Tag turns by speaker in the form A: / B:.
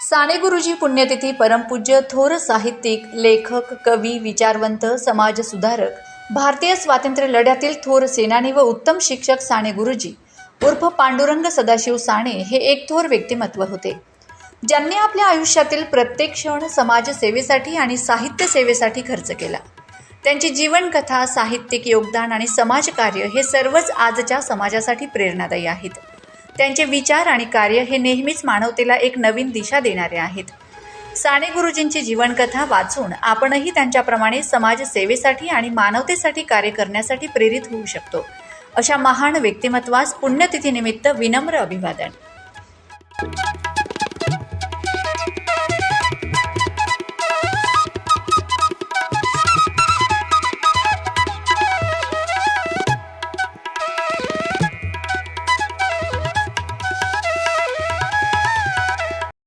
A: साने गुरुजी पुण्यतिथी परमपूज्य थोर साहित्यिक लेखक कवी विचारवंत समाजसुधारक भारतीय स्वातंत्र्य लढ्यातील थोर सेनानी व उत्तम शिक्षक साने गुरुजी उर्फ पांडुरंग सदाशिव साने हे एक थोर व्यक्तिमत्व होते. ज्यांनी आपल्या आयुष्यातील प्रत्येक क्षण समाजसेवेसाठी आणि साहित्य सेवेसाठी खर्च केला. त्यांची जीवनकथा साहित्यिक योगदान आणि समाजकार्य हे सर्वच आजच्या समाजासाठी प्रेरणादायी आहेत. त्यांचे विचार आणि कार्य हे नेहमीच मानवतेला एक नवीन दिशा देणारे आहेत. साने गुरुजींची जीवनकथा वाचून आपणही त्यांच्याप्रमाणे समाजसेवेसाठी आणि मानवतेसाठी कार्य करण्यासाठी प्रेरित होऊ शकतो. अशा महान व्यक्तिमत्वास पुण्यतिथीनिमित्त विनम्र अभिवादन.